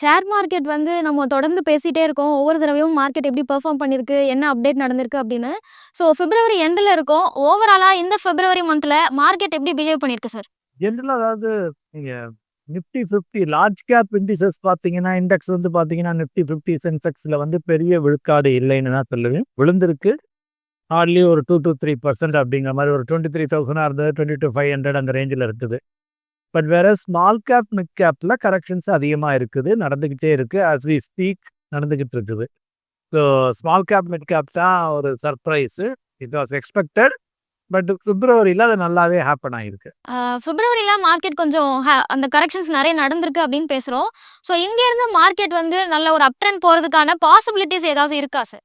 Share market வந்து நம்ம தொடர்ந்து பேசிகிட்டே இருக்கோம். ஒவ்வொரு தடவையும் மார்க்கெட் எப்படி பெர்ஃபார்ம் பண்ணியிருக்கு, என்ன அப்டேட் நடந்திருக்கு அப்படின்னு. ஸோ பிப்ரவரி எண்டில் இருக்கும் ஓவராலாக இந்த பிப்ரவரி மந்தில் மார்க்கெட் எப்படி பிஹேவ் பண்ணியிருக்கு சார்? ஜென்ரலாக அதாவது நீங்கள் நிஃப்டி 50 லார்ஜ் கேப் இண்டிசஸ் பார்த்தீங்கன்னா, இண்டெக்ஸ் வந்து பார்த்தீங்கன்னா, நிஃப்டி ஃபிஃப்டி சென்செக்ஸில் வந்து பெரிய விழுக்காடு இல்லைன்னு தான் சொல்லுவேன். விழுந்திருக்கு. ஹார்ட்லி ஒரு 2-3% அப்படிங்கிற மாதிரி ஒரு 23,000 இருந்தது 22,500 அந்த ரேஞ்சில் இருக்குது. பட் வேற ஸ்மால் கேப், மிட் கேப்ல கரெக்ஷன்ஸ் அதிகமா இருக்குது. நடந்துகிட்டே இருக்கு. ஆஸ் வி ஸ்பீக் நடந்துகிட்டு இருக்குது. So small cap, mid cap தான் ஒரு surprise. It was expected. But பிப்ரவரியில அது நல்லாவே ஹேப்பன் ஆயிருக்கு. ஆ பிப்ரவரில மார்க்கெட் கொஞ்சம் அந்த கரெக்ஷன்ஸ் நெறைய நடந்திருக்கு அப்படின்னு பேசுறோம். ஸோ இங்கேருந்து மார்க்கெட் வந்து நல்ல ஒரு அப் ட்ரெண்ட் போறதுக்கான பாசிபிலிட்டீஸ் ஏதாவது இருக்கா சார்?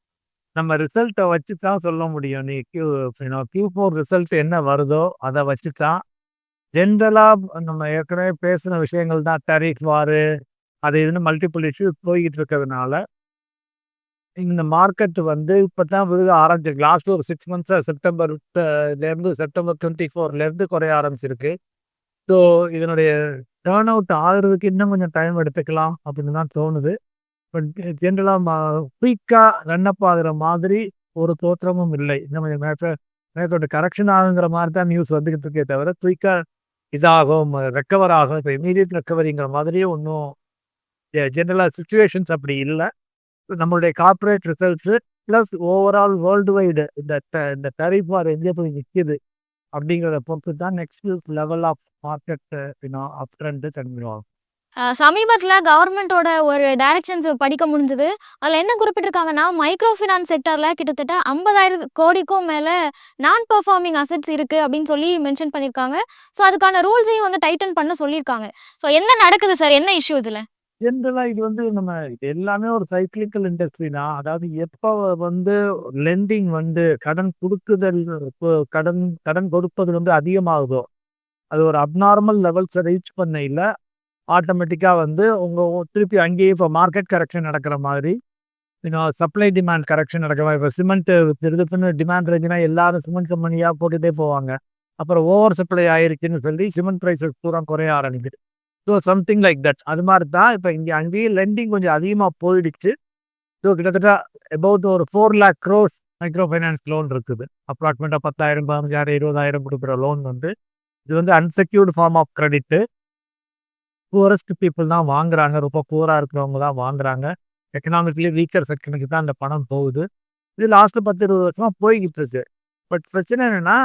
நம்ம ரிசல்ட்ட வச்சு தான் சொல்ல முடியும். நீ Q யூனோ Q4 ரிசல்ட் என்ன வருதோ, அத வச்சு தான் ஜென்ரலாக நம்ம ஏற்கனவே பேசின விஷயங்கள் தான் டேரிஃப் வாரு, அது இதுன்னு மல்டிபிள் இஷ்யூ போய்கிட்டு இருக்கிறதுனால இந்த மார்க்கெட் வந்து இப்போ தான் விழுக ஆரம்பிச்சிருக்கு. லாஸ்ட் ஒரு சிக்ஸ் மந்த்ஸாக செப்டம்பர்லேருந்து செப்டம்பர் டுவெண்ட்டி ஃபோர்லேருந்து குறைய ஆரம்பிச்சிருக்கு. ஸோ இதனுடைய டேர்ன் அவுட் ஆகுறதுக்கு இன்னும் கொஞ்சம் டைம் எடுத்துக்கலாம் அப்படின்னு தான் தோணுது. பட் ஜென்ரலாக குயிக்காக குயிக்கா ரன் அப் மாதிரி ஒரு தோற்றமும் இல்லை. இன்னும் கொஞ்சம் நேரத்தை நேரத்தோட கரெக்ஷன் ஆகுங்கிற மாதிரி தான் நியூஸ் வந்துக்கிட்டு இருக்கே தவிர, குயிக்காக இதாகும், ரெக்கவர் ஆகும். இப்போ இம்மீடியட் ரெக்கவரிங்கிற மாதிரியே ஒன்றும் ஜென்ரலாக சுச்சுவேஷன்ஸ் அப்படி இல்லை நம்மளுடைய corporate results plus overall world wide இந்த ட இந்த டரிஃப் வார் எங்கே போய் நிற்கிது அப்படிங்கிறத பொறுத்து தான் next level of market you know up trend ஆகும். சமீபத்தில் கவர்மெண்ட்டோட ஒரு டைரக்ஷன்ஸ் படிக்க முடிஞ்சது. அதில் என்ன குறிப்பிட்டிருக்காங்கன்னா, மைக்ரோ ஃபினான்ஸ் செக்டார்ல கிட்டத்தட்ட 50,000 கோடிக்கும் மேலே நான் பெர்ஃபார்மிங் அசெட்ஸ் இருக்குது அப்படின்னு சொல்லி மென்ஷன் பண்ணியிருக்காங்க. ஸோ அதுக்கான ரூல்ஸையும் வந்து டைட்டன் பண்ண சொல்லியிருக்காங்க. ஸோ என்ன நடக்குது சார்? என்ன இஷ்யூ இதில் ஜென்ரலாக இது வந்து நம்ம இது எல்லாமே ஒரு சைக்கிளிக்கல் இண்டஸ்ட்ரி தான். அதாவது எப்போ வந்து லெண்டிங் வந்து கடன் கொடுக்குதல் கடன் கடன் கொடுப்பது வந்து அதிகமாகுதோ, அது ஒரு அப்நார்மல் லெவல்ஸை ரீச் பண்ணையில, ஆட்டோமேட்டிக்காக வந்து உங்கள் திருப்பி அங்கேயே இப்போ மார்க்கெட் கரெக்ஷன் நடக்கிற மாதிரி, இன்னும் சப்ளை டிமாண்ட் கரெக்ஷன் நடக்கிற மாதிரி இப்போ சிமெண்ட்டு திடுதிப்புன்னு டிமாண்ட் இருந்துச்சுன்னா எல்லாரும் சிமெண்ட் கம்பெனியாக போட்டுட்டே போவாங்க. அப்புறம் ஓவர் சப்ளை ஆயிருக்குன்னு சொல்லி சிமெண்ட் ப்ரைஸஸ் பூரா குறைய ஆரம்பிக்குது. So something like that. அது மாதிரி தான் இப்போ இங்கே அங்கேயே லெண்டிங் கொஞ்சம் அதிகமாக போயிடுச்சு. ஸோ கிட்டத்தட்ட அபவுட் ஒரு four lakh crores micro finance loan இருக்குது. அப்ராக்மெண்ட்டாக பத்தாயிரம் பதினஞ்சாயிரம் இருபதாயிரம் கொடுக்குற லோன் வந்து, இது வந்து unsecured form of credit. Poorest people தான் வாங்குறாங்க. ரொம்ப புவராக இருக்கிறவங்க தான் வாங்குறாங்க. எக்கனாமிக்லி வீக்கர் செக்ஷனுக்கு தான் அந்த பணம் போகுது. இது லாஸ்ட்டு பத்து இருபது வருஷமாக போய்கிட்டு இருக்கு. பட் பிரச்சனை என்னென்னா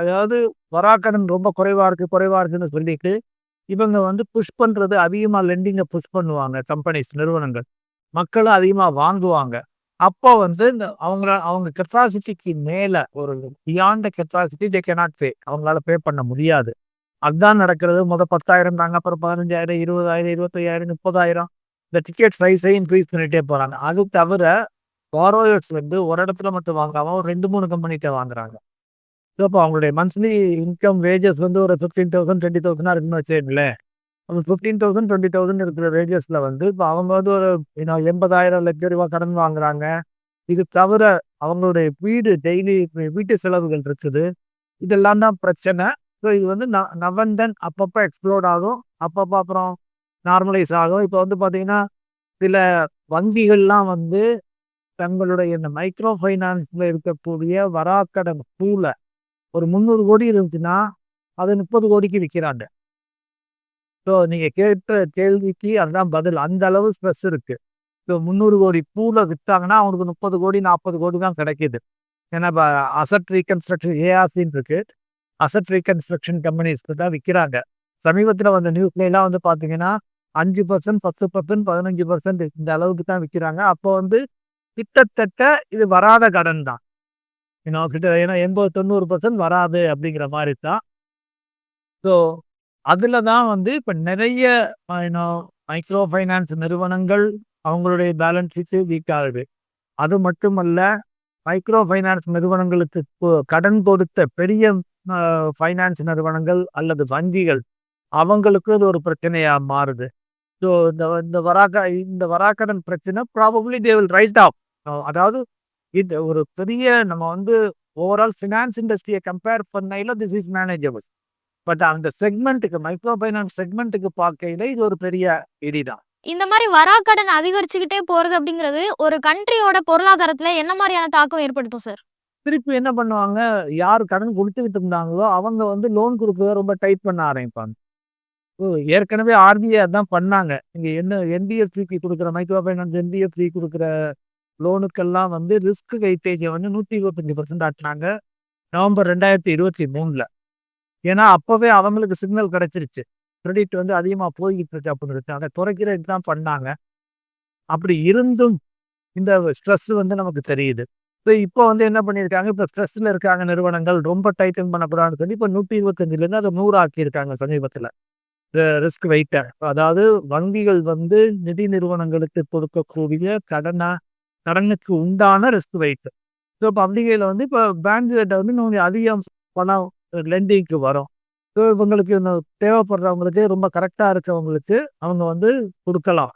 அதாவது வராக்கடன் ரொம்ப குறைவாக இருக்குது குறைவாக இருக்குன்னு சொல்லிட்டு, இவங்க வந்து புஷ் பண்ணுறது அதிகமாக லெண்டிங்கை புஷ் பண்ணுவாங்க கம்பெனிஸ், நிறுவனங்கள். மக்களும் அதிகமாக வாங்குவாங்க. அப்போ வந்து இந்த அவங்கள அவங்க கெப்பாசிட்டிக்கு மேலே ஒரு beyond capacity they cannot pay. அவங்களால பே பண்ண முடியாது. அதுதான் நடக்கிறது. மொதல் பத்தாயிரம் தாங்க. அப்புறம் பதினஞ்சாயிரம் இருபதாயிரம் இருபத்தையாயிரம் முப்பதாயிரம் இந்த டிக்கெட் சைஸை இன்க்ரீஸ் பண்ணிகிட்டே போகிறாங்க அது தவிர பாரோயர்ஸ் வந்து ஒரு இடத்துல மட்டும் வாங்காமல் ஒரு ரெண்டு மூணு கம்பெனிகிட்ட வாங்குறாங்க. ஸோ அப்போ அவங்களுடைய மந்த்லி இன்கம் வேஜஸ் வந்து ஒரு 15,000, 20,000 இருக்குன்னு வச்சுக்கங்களேன். அந்த 15,000, 20,000 இருக்கிற வேஜஸில் வந்து இப்போ அவங்க வந்து ஒரு எண்பதாயிரம் 80,000 லட்ச ரூபா கடன் வாங்குறாங்க. இது தவிர அவங்களுடைய வீடு டெய்லி வீட்டு செலவுகள் இருக்குது. இதெல்லாம் தான் பிரச்சனை. ஸோ இது வந்து ந நவ் அண்ட் தென் அப்பப்போ எக்ஸ்ப்ளோர்ட் ஆகும். அப்பப்போ அப்புறம் நார்மலைஸ் ஆகும். இப்போ வந்து பார்த்தீங்கன்னா, சில வங்கிகள்லாம் வந்து தங்களுடைய இந்த மைக்ரோ ஃபைனான்ஸ்ல இருக்கக்கூடிய வராக்கடன் பூவில் ஒரு 300 கோடி இருந்துச்சுன்னா, அது முப்பது கோடிக்கு விற்கிறாங்க ஸோ நீங்கள் கேட்ட கேள்விக்கு அதுதான் பதில். அந்த அளவு ஸ்ட்ரெஸ் இருக்குது ஸோ 300 கோடி பூவில் விற்றாங்கன்னா அவங்களுக்கு 30 கோடி, 40 கோடி தான் கிடைக்குது. ஏன்னா இப்போ அசட் ரீகன்ஸ்ட்ரக்ஷன் ஏஆர்சின்னு இருக்குது அசட் ரீகன்ஸ்ட்ரக்ஷன் கம்பெனிஸ்க்கு தான் விற்கிறாங்க சமீபத்தில் வந்த நியூஸ்லாம் வந்து பார்த்தீங்கன்னா, 5%, 10%, 15% இந்த அளவுக்கு தான் விற்கிறாங்க அப்போ வந்து கிட்டத்தட்ட இது வராத கடன் தான். ஏன்னா கிட்ட ஏன்னா 80, 90% வராது அப்படிங்கிற மாதிரி தான். ஸோ அதில் தான் வந்து இப்போ நிறைய ஏன்னா மைக்ரோ ஃபைனான்ஸ் நிறுவனங்கள் அவங்களுடைய பேலன்ஸ் ஷீட்டு வீக் ஆகுது. அது மட்டுமல்ல, மைக்ரோ ஃபைனான்ஸ் நிறுவனங்களுக்கு இப்போ கடன் கொடுத்த பெரிய ஃபைனான்ஸ் நிறுவனங்கள் அல்லது வங்கிகள், அவங்களுக்கும் இது ஒரு பிரச்சனையாக மாறுது. ஸோ இந்த இந்த வராக்க இந்த வராக்கடன் பிரச்சனை probably they will rise top அதாவது இது ஒரு பெரிய நம்ம வந்து ஓவரால் ஃபினான்ஸ் இண்டஸ்ட்ரியை கம்பேர் பண்ணையில திஸ் இஸ் மேனேஜபிள். பட் அந்த செக்மெண்ட்டுக்கு மைக்ரோ ஃபைனான்ஸ் செக்மெண்ட்டுக்கு பார்க்கையில இது ஒரு பெரிய இடி தான். இந்த மாதிரி வராக்கடன் அதிகரிச்சுக்கிட்டே போறது அப்படிங்கிறது, ஒரு கண்ட்ரியோட பொருளாதாரத்துல என்ன மாதிரியான தாக்கம் ஏற்படுத்தும் சார்? திருப்பி என்ன பண்ணுவாங்க, யார் கடன் கொடுத்துக்கிட்டு இருந்தாங்களோ, அவங்க வந்து லோன் கொடுக்க ரொம்ப டைட் பண்ண ஆரம்பிப்பாங்க. ஓ! ஏற்கனவே ஆர்பிஐ அதான் பண்ணாங்க. இங்கே என்ன என்பிஎஃப்சிக்கு கொடுக்குற மைக்ரோ ஃபைனான்ஸ் என்பிஎஃப்சி கொடுக்குற லோனுக்கெல்லாம் வந்து ரிஸ்க் கைத்தேஜை வந்து நூற்றி இருபத்தஞ்சி பர்சன்ட் ஆட்டினாங்க நவம்பர் 2023ல. ஏன்னா, அப்போவே அவங்களுக்கு சிக்னல் கிடச்சிருச்சு கிரெடிட் வந்து அதிகமாக போய்கிட்டு இருக்கு அப்படின்னு அதை குறைக்கிறதுக்கு தான் பண்ணாங்க. அப்படி இருந்தும் இந்த ஸ்ட்ரெஸ் வந்து நமக்கு தெரியுது. இப்போ இப்போ வந்து என்ன பண்ணியிருக்காங்க, இப்போ ஸ்ட்ரெஸ்ஸில் இருக்காங்க நிறுவனங்கள். ரொம்ப டைட்டன் பண்ணக்கூடாதுன்னு சொல்லி இப்போ நூற்றி இருபத்தஞ்சிலேருந்து அதை நூறு ஆக்கியிருக்காங்க சமீபத்தில். இந்த ரிஸ்க் வெயிட்டை அதாவது வங்கிகள் வந்து நிதி நிறுவனங்களுக்கு கொடுக்கக்கூடிய கடனா கடனுக்கு உண்டான ரிஸ்க் வெயிட். ஸோ, இப்ப வந்து இப்போ பேங்க்கிட்ட வந்து இன்னும் அதிகம் பணம் லெண்டிங்க்கு வரும். ஸோ, இவங்களுக்கு இன்னும் தேவைப்படுறவங்களுக்கு ரொம்ப கரெக்டாக இருக்கவங்களுக்கு அவங்க வந்து கொடுக்கலாம்.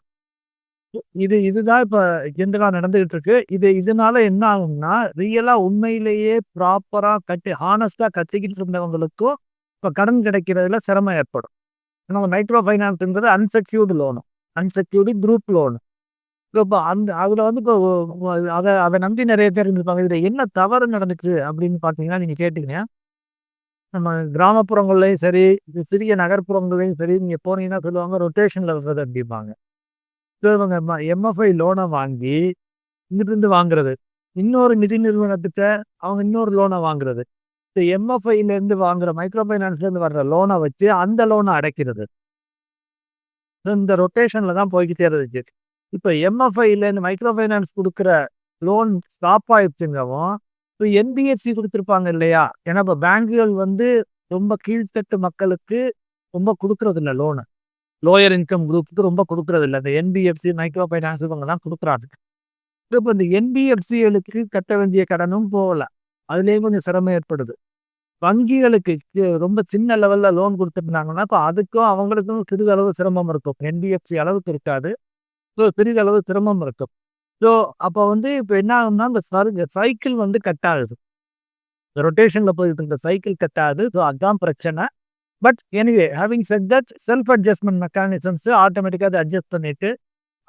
இது இதுதான் இப்ப ஜென்ரலா நடந்துகிட்டு இருக்கு. இது இதனால என்ன ஆகும்னா, ரியலா உண்மையிலேயே ப்ராப்பரா கட்டி ஹானஸ்டா கட்டிக்கிட்டு இருந்தவங்களுக்கும், இப்ப கடன் கிடைக்கிறதுல சிரமம் ஏற்படும். ஏன்னா micro ஃபைனான்ஸுங்கிறது unsecured loan unsecured group loan. இப்ப அந்த அதுல வந்து இப்போ அதை அதை நம்பி நிறைய பேர் இருந்திருப்பாங்க. இதுல என்ன தவறு நடந்துச்சு அப்படின்னு பார்த்தீங்கன்னா, நீங்க கேட்டீங்க. நம்ம கிராமப்புறங்கள்லையும் சரி, சிறிய நகர்ப்புறங்கள்லையும் சரி, நீங்க போனீங்கன்னா சொல்லுவாங்க ரொட்டேஷன்ல வர்றது அப்படிம்பாங்க. இவங்க எம்எஃப்ஐ லோனை வாங்கி, இங்கிட்டிருந்து வாங்குறது. இன்னொரு நிதி நிறுவனத்துக்கு அவங்க இன்னொரு லோனை வாங்குறது. இந்த எம்எஃப்ஐலேருந்து வாங்குற மைக்ரோ ஃபைனான்ஸ்லேருந்து வர்ற லோனை வச்சு அந்த லோனை அடைக்கிறது. இந்த ரொட்டேஷனில் தான் போய்கிட்டே இருந்துச்சு. இப்போ எம்எஃப்ஐலேருந்து மைக்ரோ ஃபைனான்ஸ் கொடுக்குற லோன் ஸ்டாப் ஆயிடுச்சுங்கவும், இப்போ என்பிஎஃப்சி கொடுத்துருப்பாங்க இல்லையா? ஏன்னா இப்போ பேங்குகள் வந்து ரொம்ப கீழ்த்தட்டு மக்களுக்கு ரொம்ப குடுக்குறதில்ல லோனு. லோயர் இன்கம் குரூப்புக்கு ரொம்ப குடுக்குறதில்ல. இந்த என்பிஎஃப்சி, மைக்ரோ ஃபைனான்ஸ் இவங்க தான் இப்போ இந்த என்பிஎஃப்சிகளுக்கு கட்ட வேண்டிய கடனும் போகல. அதுலேயும் கொஞ்சம் சிரமம் ஏற்படுது. வங்கிகளுக்கு ரொம்ப சின்ன லெவலில் லோன் கொடுத்துருந்தாங்கன்னா இப்போ அதுக்கும் அவங்களுக்கும் சிறிதளவு சிரமம் இருக்கும். என்பிஎஃப்சி அளவுக்கு இருக்காது. ஸோ, சிறிதளவு சிரமம் இருக்கும். ஸோ, அப்போ வந்து இப்போ என்ன ஆகும்னா, இந்த சருங்க சைக்கிள் வந்து கட் ஆகுது. ரொட்டேஷனில் போயிட்டு இருந்த சைக்கிள் கட் ஆகுது. ஸோ, அதான் பிரச்சனை. But anyway having set that self adjustment mechanisms ஆட்டோமேட்டிக்காக அதை அட்ஜஸ்ட் பண்ணிட்டு,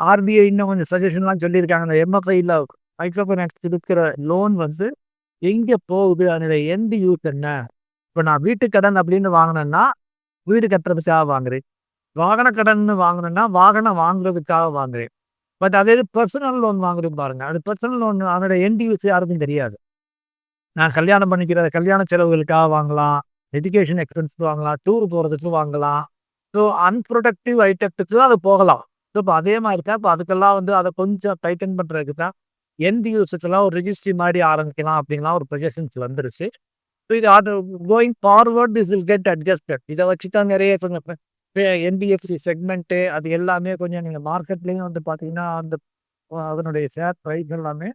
ஆர்பிஐ இன்னும் கொஞ்சம் சஜஷன்லாம் சொல்லியிருக்காங்க. அந்த எம்எஃப்ஐயில் மைக்ரோ ஃபைனான்ஸ் இருக்கிற லோன் வந்து எங்கே போகுது? அதனுடைய எந்த யூஸ் என்ன? இப்போ நான் வீட்டு கடன் அப்படின்னு வாங்குனேன்னா, வீடு கட்டுறதுக்காக வாங்குறேன். வாகன கடன்னு வாங்குனேன்னா, வாகனம் வாங்குறதுக்காக வாங்குறேன். பட் அதே இது பர்சனல் லோன் வாங்குறது பாருங்க. அது பர்சனல் லோன் அதோட எண்ட் யூஸ் யாருக்கும் தெரியாது. நான் கல்யாணம் பண்ணிக்கிற கல்யாண செலவுகளுக்காக வாங்கலாம். எஜுகேஷன் எக்ஸ்பென்ஸ்க்கு வாங்கலாம். டூர் போகிறதுக்கு வாங்கலாம். ஸோ, அன்ப்ரொடக்டிவ் ஐட்டத்துக்கு அது போகலாம். ஸோ, இப்போ அதே மாதிரி தான் இப்போ அதுக்கெல்லாம் வந்து அதை கொஞ்சம் டைட்டன் பண்ணுறதுக்கு தான் எந்த யூஸுக்கெல்லாம் ஒரு ரிஜிஸ்ட்ரி மாதிரி ஆரம்பிக்கலாம் அப்படின்லாம் ஒரு ப்ரொஜெஷன்ஸ் வந்துருச்சு. ஸோ, இது auto going forward this will get adjusted. இதை வச்சு தான் நிறைய கொஞ்சம் என்பிஎஃப்சி செக்மெண்ட்டு அது எல்லாமே கொஞ்சம் நீங்கள் மார்க்கெட்லேயும் வந்து பார்த்தீங்கன்னா, அந்த அதனுடைய ஷேர் ப்ரைஸ் எல்லாமே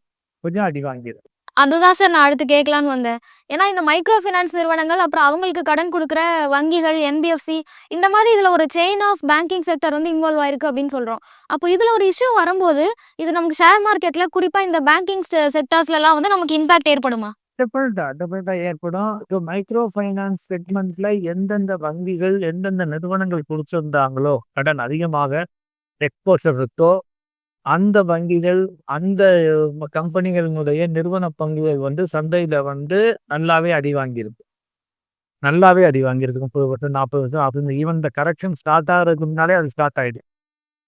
கொஞ்சம் அடி வாங்கிடுது அதுதான் சார் நான் அடுத்து கேட்கலான்னு வந்தேன். ஏன்னா இந்த மைக்ரோ ஃபைனான்ஸ் நிறுவனங்கள், அப்புறம் அவங்களுக்கு கடன் குடுக்குற வங்கிகள், என்பிஎஃப்சி இந்த மாதிரி இதுல ஒரு செயின் ஆஃப் பேங்கிங் செக்டர் வந்து இன்வால்வ் ஆயிருக்கு அப்படின்னு சொல்றோம். அப்போ இதுல ஒரு இஷ்யூ வரும்போது, இது நமக்கு ஷேர் மார்க்கெட்ல குறிப்பா இந்த பேங்கிங் செ செக்டார்ஸ்லலாம் வந்து நமக்கு இம்பாக்ட் ஏற்படுமா? டெஃபினட்டா டெஃபினட்டா ஏற்படும். இப்போ மைக்ரோ ஃபைனான்ஸ் செக்மெண்ட்ல எந்தெந்த வங்கிகள், எந்தெந்த நிறுவனங்கள் குடுத்திருந்தாங்களோ, கடன் அதிகமாக எக்ஸ்போஷர் இருக்கோ, அந்த வங்கிகள், அந்த கம்பெனிகளினுடைய நிறுவன பங்குகள் வந்து சந்தையில வந்து நல்லாவே அடி வாங்கியிருக்கு. நல்லாவே அடி வாங்கியிருக்கு. 30%, 40% அப்படின்னு ஈவன் இந்த கரெக்ஷன் ஸ்டார்ட் ஆகிறதுக்கு முன்னாலே அது ஸ்டார்ட் ஆயிடுச்சு.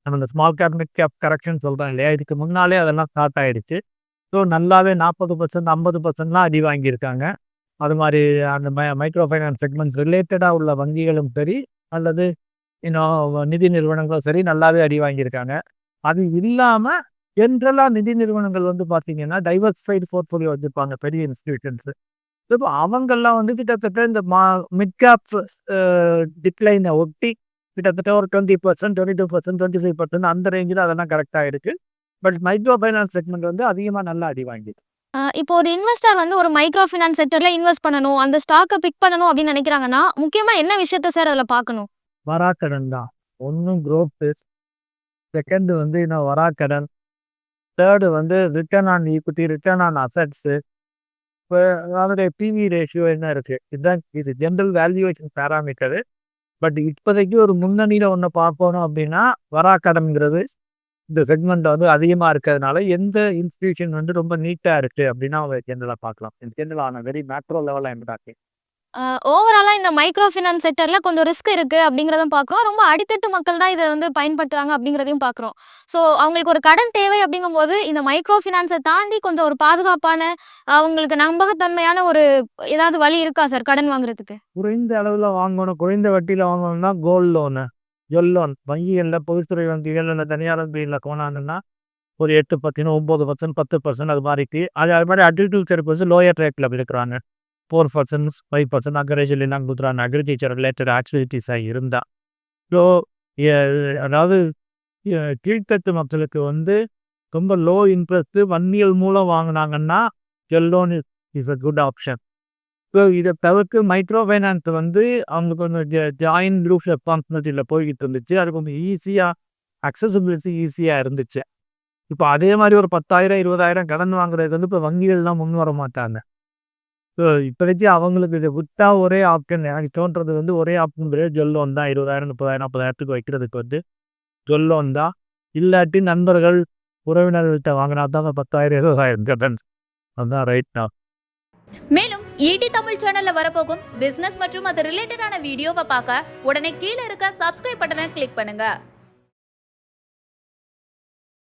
நம்ம இந்த small cap, mid cap correction சொல்கிறோம் இல்லையா? இதுக்கு முன்னாலே அதெல்லாம் ஸ்டார்ட் ஆயிடுச்சு. ஸோ, நல்லாவே நாற்பது பர்சன்ட் ஐம்பது பர்சன்ட்லாம் அடி வாங்கியிருக்காங்க. அது மாதிரி அந்த மை மைக்ரோ ஃபைனான்ஸ் செக்மெண்ட் ரிலேட்டடாக உள்ள வங்கிகளும் சரி, அல்லது இன்னும் நிதி நிறுவனங்களும் சரி நல்லாவே அடி வாங்கியிருக்காங்க. அது இல்லாம ஜென்ரலா நிதி நிறுவனங்கள் வந்து பார்த்தீங்கன்னா, டைவர்சிஃபைட் போர்ட்ஃபோலியோ வச்சிருப்பாங்க பெரிய இன்ஸ்டிடியூஷன்ஸ். இப்போ அவங்கலாம் வந்து கிட்டத்தட்ட இந்த மா மிட் கேப் டிக்ளைன ஒட்டி கிட்டத்தட்ட ஒரு 20%, 22%, 25% அந்த ரேஞ்சில அதெல்லாம் கரெக்ட்டா இருக்கு. பட் மைக்ரோ ஃபைனான்ஸ் செக்மெண்ட் வந்து அதிகமா நல்லா அடி. அ இப்போ ஒரு இன்வெஸ்டர் வந்து ஒரு மைக்ரோ ஃபினான்ஸ் செக்டார்ல இன்வெஸ்ட் பண்ணணும். அந்த ஸ்டாக்க பிக் பண்ணணும் அப்படின்னு நினைக்கிறாங்கன்னா, முக்கியமா என்ன விஷயத்த சார் அதுல பார்க்கணும்? வராக்கடன் தான். 1 குரோத். செகண்டு வந்து இன்னும் வராக்கடன். தேர்டு வந்து return on equity, return on assets இப்போ அதனுடைய பிவி ரேஷியோ என்ன இருக்குது இதுதான் இது ஜென்ரல் வேல்யூவேஷன் பேராமீட்டரு பட் இப்போதைக்கு ஒரு முன்னணியில் ஒன்று பார்க்கணும் அப்படின்னா வராக்கடன்ங்கிறது இந்த செக்மெண்ட் வந்து அதிகமாக இருக்கிறதுனால எந்த இன்ஸ்டியூஷன் வந்து ரொம்ப நீட்டாக இருக்குது அப்படின்னா அவங்க ஜென்ரலாக பார்க்கலாம். ஜென்ரலான வெரி மேக்ரோ லெவலில் எம்டாக்கி ஓவராலாக இந்த மைக்ரோ ஃபினான்ஸ் செக்டரில் கொஞ்சம் ரிஸ்க் இருக்குது அப்படிங்கிறதும் பார்க்குறோம் ரொம்ப அடித்தட்டு மக்கள் தான் இதை வந்து பயன்படுத்துகிறாங்க அப்படிங்கிறதையும் பார்க்குறோம் ஸோ அவங்களுக்கு ஒரு கடன் தேவை அப்படிங்கும்போது இந்த மைக்ரோ ஃபினான்ஸை தாண்டி கொஞ்சம் ஒரு பாதுகாப்பான அவங்களுக்கு நம்பகத்தன்மையான ஒரு ஏதாவது வழி இருக்கா சார் கடன் வாங்குறதுக்கு? குறைந்த அளவில் வாங்கணும். குறைந்த வட்டியில் வாங்கணும்னா கோல்டு லோனு ஜொல் லோன் வங்கிகளில் பொதுத்துறை வங்கிகள் இல்லை தனியார் வங்கிகளில் போனாங்கன்னா ஒரு எட்டு பர்சன்ட் ஒம்பது பர்சன்ட் பத்து பர்சன்ட் அது மாதிரிக்கு அது அது மாதிரி அக்ரிகல்ச்சர் பர்சன்ட் லோயர் ரேட்டில் இருக்கிறாங்க four percent five percent acreage இல்லைன்னா கொடுக்குறாங்க அக்ரிகல்ச்சர் ரிலேட்டட் ஆக்டிவிட்டீஸாக இருந்தால் ஸோ அதாவது கீழ்த்தட்டு மக்களுக்கு வந்து ரொம்ப லோ இன்ட்ரெஸ்ட்டு வன்னியல் மூலம் வாங்கினாங்கன்னா எல்லோன் loan is a good option so இதை தவிர்த்து மைக்ரோ ஃபைனான்ஸ் வந்து அவங்க கொஞ்சம் ஜாயின் குரூப் ரெஸ்பான்சிபிலிட்டியில் போய்கிட்டு இருந்துச்சு. அது கொஞ்சம் ஈஸியாக அக்சசபிலிட்டி ஈஸியாக இருந்துச்சு. இப்போ அதே மாதிரி ஒரு பத்தாயிரம் இருபதாயிரம் கடன் வாங்குறது வந்து இப்போ வங்கிகள் தான் முன் வர மாட்டாங்க. ஸோ இப்போதைக்கு அவங்களுக்கு இதை விட்டா ஒரே ஆப்ஷன் எனக்கு தோன்றது வந்து ஒரே ஆப்ஷன் பெரிய ஜொல் தான். இருபதாயிரம் முப்பதாயிரம் நாற்பதாயிரத்துக்கு வைக்கிறதுக்கு வந்து ஜொல் வந்தால் தான். இல்லாட்டி நண்பர்கள் உறவினர்கள்ட்ட வாங்கினா தான் பத்தாயிரம் இருபதாயிரம் கடன் அதுதான் ரைட் மேலும் ஈடி தமிழ் சேனல்ல வரப்போகும் பிசினஸ் மற்றும் அது ரிலேட்டடான வீடியோவை பார்க்க உடனே கீழே இருக்க சப்ஸ்கிரைப் பட்டனை கிளிக் பண்ணுங்க.